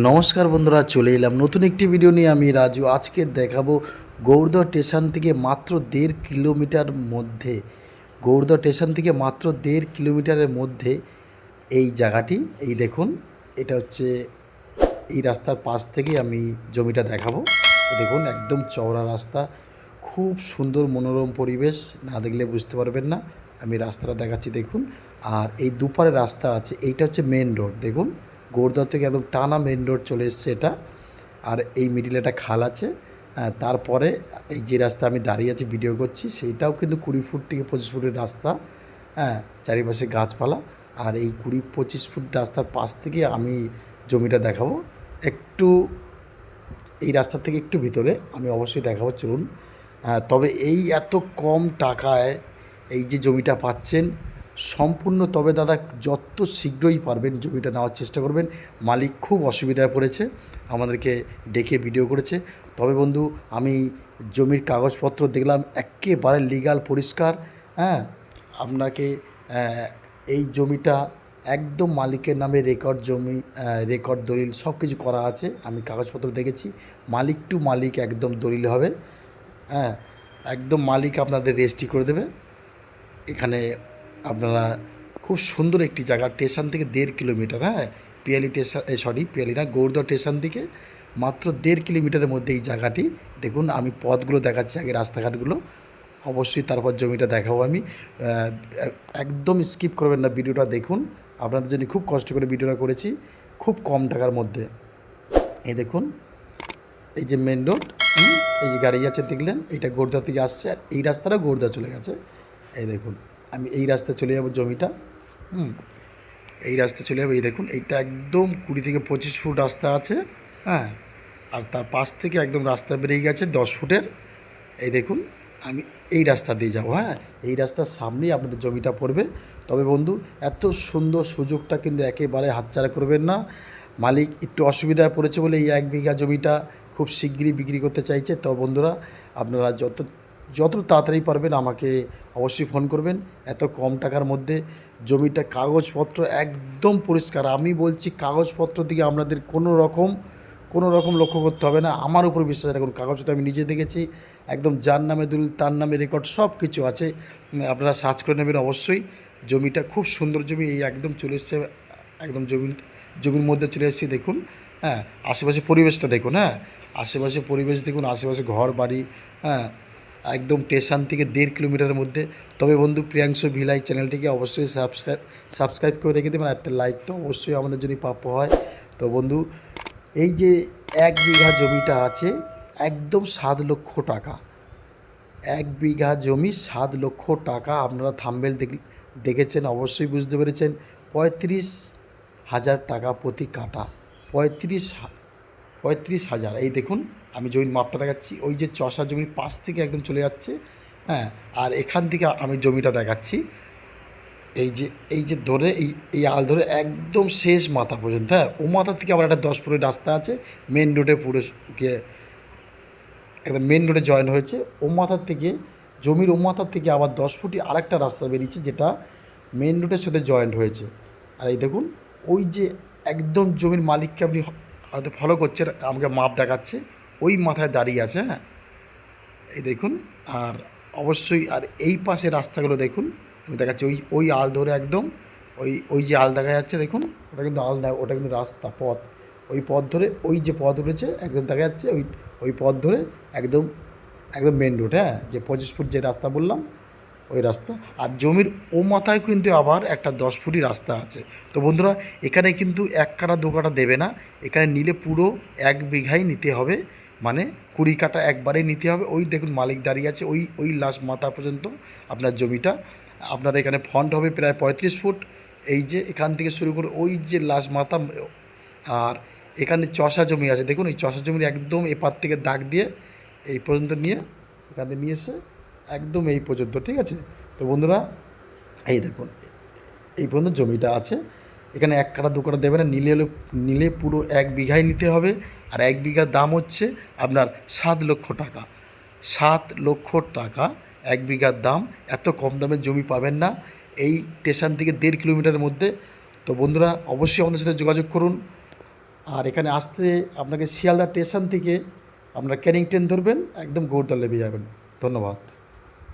নমস্কার বন্ধুরা, চলে এলাম নতুন একটি ভিডিও নিয়ে। আমি রাজু, আজকে দেখাবো গৌরদহ স্টেশন থেকে মাত্র দেড় কিলোমিটার মধ্যে। গৌরদহ স্টেশন থেকে মাত্র দেড় কিলোমিটারের মধ্যে এই জায়গাটি। এই দেখুন, এটা হচ্ছে এই রাস্তার পাশ থেকে আমি জমিটা দেখাবো। দেখুন, একদম চওড়া রাস্তা। খুব সুন্দর মনোরম পরিবেশ, না দেখলে বুঝতে পারবেন না। আমি রাস্তাটা দেখাচ্ছি, দেখুন। আর এই দুপারে রাস্তা আছে, এইটা হচ্ছে মেন রোড দেখুন। গোরদা থেকে একদম টানা মেন রোড চলে এসছে এটা। আর এই মিডিলে একটা খাল আছে। তারপরে এই যে রাস্তা আমি দাঁড়িয়ে আছি ভিডিও করছি, সেইটাও কিন্তু কুড়ি ফুট থেকে পঁচিশ ফুটের রাস্তা। হ্যাঁ চারিপাশে গাছপালা। আর এই কুড়ি পঁচিশ ফুট রাস্তার পাশ থেকে আমি জমিটা দেখাবো। একটু এই রাস্তা থেকে একটু ভিতরে আমি অবশ্যই দেখাবো, চলুন। তবে এই এত কম টাকায় এই যে জমিটা পাচ্ছেন সম্পূর্ণ, তবে দাদা যত শীঘ্রই পারবেন জমিটা নেওয়ার চেষ্টা করবেন। মালিক খুব অসুবিধায় পড়েছে, আমাদেরকে ডেকে ভিডিও করেছে। তবে বন্ধু, আমি জমির কাগজপত্র দেখলাম, একেবারে লিগাল পরিষ্কার হ্যাঁ? আপনাকে এই জমিটা একদম মালিকের নামে রেকর্ড জমি রেকর্ড দলিল সব কিছু করা আছে, আমি কাগজপত্র দেখেছি। মালিক টু মালিক একদম দলিল হবে হ্যাঁ? একদম মালিক আপনাদের রেজিস্ট্রি করে দেবে। এখানে আপনারা খুব সুন্দর একটি জায়গা, স্টেশন থেকে দেড় কিলোমিটার হ্যাঁ? পিয়ালি স্টেশন সরি পিয়ালি না গৌরদহ স্টেশন থেকে মাত্র দেড় কিলোমিটারের মধ্যে এই জায়গাটি। দেখুন, আমি পথগুলো দেখাচ্ছি আগে রাস্তাঘাটগুলো। অবশ্যই তারপর জমিটা দেখাবো আমি। একদম স্কিপ করবেন না ভিডিওটা দেখুন। আপনাদের জন্য খুব কষ্ট করে ভিডিওটা করেছি, খুব কম টাকার মধ্যে। এই দেখুন, এই যে মেন রোড এই যে গাড়ি যাচ্ছে, দেখলেন? এইটা গোর্ধা থেকে আসছে, আর এই রাস্তাটা গোর্ধা চলে গেছে। এই দেখুন আমি এই রাস্তায় চলে যাব জমিটা, হুম, এই রাস্তায় চলে যাব। এই দেখুন, এইটা একদম কুড়ি থেকে পঁচিশ ফুট রাস্তা আছে হ্যাঁ আর তার পাশ থেকে একদম রাস্তা বেরিয়ে গেছে দশ ফুটের। এই দেখুন, আমি এই রাস্তা দিয়ে যাব হ্যাঁ এই রাস্তার সামনেই আপনাদের জমিটা পড়বে। তবে বন্ধু, এত সুন্দর সুযোগটা কিন্তু একেবারে হাতছাড়া করবেন না। মালিক একটু অসুবিধায় পড়েছে বলে এই এক বিঘা জমিটা খুব শিগগিরই বিক্রি করতে চাইছে। তো বন্ধুরা, আপনারা যত যত তাড়াতাড়ি পারবেন আমাকে অবশ্যই ফোন করবেন। এত কম টাকার মধ্যে জমিটা কাগজপত্র একদম পরিষ্কার। আমি বলছি কাগজপত্র দিকে আপনাদের কোনো রকম কোনো রকম লক্ষ্য করতে হবে না। আমার উপর বিশ্বাস রাখুন, কাগজপত্র আমি নিজে দেখেছি, একদম যার নামে দুল তার নামে রেকর্ড সব কিছু আছে আপনারা সার্চ করে নেবেন অবশ্যই। জমিটা খুব সুন্দর জমি, এই একদম চলে এসছে, একদম জমি, জমির মধ্যে চলে এসেছি, দেখুন হ্যাঁ আশেপাশে পরিবেশটা দেখুন হ্যাঁ আশেপাশে পরিবেশ দেখুন, আশেপাশে ঘর বাড়ি হ্যাঁ একদম স্টেশন থেকে দেড় কিলোমিটারের মধ্যে। তবে বন্ধু, প্রিয়াংশু ভিলাই চ্যানেলটিকে অবশ্যই সাবস্ক্রাইব সাবস্ক্রাইব করে রেখে দেবেন একটা লাইক তো অবশ্যই আমাদের জন্য প্রাপ্য হয়। তো বন্ধু, এই যে এক বিঘা জমিটা আছে, একদম সাত লক্ষ টাকা। এক বিঘা জমি সাত লক্ষ টাকা, আপনারা থাম্বেল দেখ- দেখেছেন, অবশ্যই বুঝতে পেরেছেন। পঁয়ত্রিশ হাজার টাকা প্রতি কাটা পঁয়ত্রিশ পঁয়ত্রিশ হাজার। এই দেখুন, আমি জমির মাপটা দেখাচ্ছি। ওই যে চষা জমির পাশ থেকে একদম চলে যাচ্ছে হ্যাঁ আর এখান থেকে আমি জমিটা দেখাচ্ছি। এই যে এই যে ধরে, এই এই আল ধরে একদম শেষ মাথা পর্যন্ত হ্যাঁ ও মাথা থেকে আবার একটা দশ ফুটের রাস্তা আছে মেন রোডে পুরো গিয়ে একদম মেন রোডে জয়েন হয়েছে। ও মাথার থেকে, জমির ও মাথার থেকে আবার দশ ফুটি আরেকটা রাস্তা বেরিয়েছে, যেটা মেন রোডের সাথে জয়েন্ট হয়েছে। আর এই দেখুন, ওই যে একদম জমির মালিককে আপনি হয়তো ফলো করছেন আমাকে মাপ দেখাচ্ছে, ওই মাথায় দাঁড়িয়ে আছে হ্যাঁ? এই দেখুন, আর অবশ্যই, আর এই পাশে রাস্তাগুলো দেখুন, আমি দেখাচ্ছি, ওই ওই আল ধরে একদম, ওই ওই যে আল দেখা যাচ্ছে, দেখুন, ওটা কিন্তু আল না, ওটা কিন্তু রাস্তা, পথ, ওই পথ ধরে, ওই যে পথ উঠেছে, একদম দেখা যাচ্ছে, ওই ওই পথ ধরে একদম একদম মেন রোড হ্যাঁ? যে পঁচিশ ফুট যে রাস্তা বললাম ওই রাস্তা। আর জমির ও মাথায় কিন্তু আবার একটা দশ ফুটি রাস্তা আছে। তো বন্ধুরা, এখানে কিন্তু এক কাটা, দু কাটা দেবে না। এখানে নিলে পুরো এক বিঘাই নিতে হবে। মানে কুড়ি কাটা একবারেই নিতে হবে। ওই দেখুন মালিক দাঁড়িয়ে আছে। ওই ওই লাস্ট মাথা পর্যন্ত আপনার জমিটা। আপনার এখানে ফন্ট হবে প্রায় পঁয়ত্রিশ ফুট। এই যে এখান থেকে শুরু করে ওই যে লাস্ট মাথা, আর এখানে চষা জমি আছে। দেখুন, এই চষা জমির একদম এপার থেকে দাগ দিয়ে এই পর্যন্ত নিয়ে, এখান থেকে নিয়ে এসে একদম এই পর্যন্ত, ঠিক আছে? তো বন্ধুরা, এই দেখুন, এই পর্যন্ত জমিটা আছে। এখানে এক কাটা, দু কাটা দেবে না, নিলে হলে, নিলে পুরো এক বিঘায় নিতে হবে। আর এক বিঘার দাম হচ্ছে আপনার সাত লক্ষ টাকা। সাত লক্ষ টাকা এক বিঘার দাম। এত কম দামের জমি পাবেন না। এই স্টেশন থেকে দেড় কিলোমিটারের মধ্যে। তো বন্ধুরা, অবশ্যই আমাদের সাথে যোগাযোগ করুন। আর এখানে আসতে আপনাকে শিয়ালদা স্টেশন থেকে আপনারা ক্যানিং ট্রেন ধরবেন, একদম গৌরদা লেবে যাবেন। ধন্যবাদ।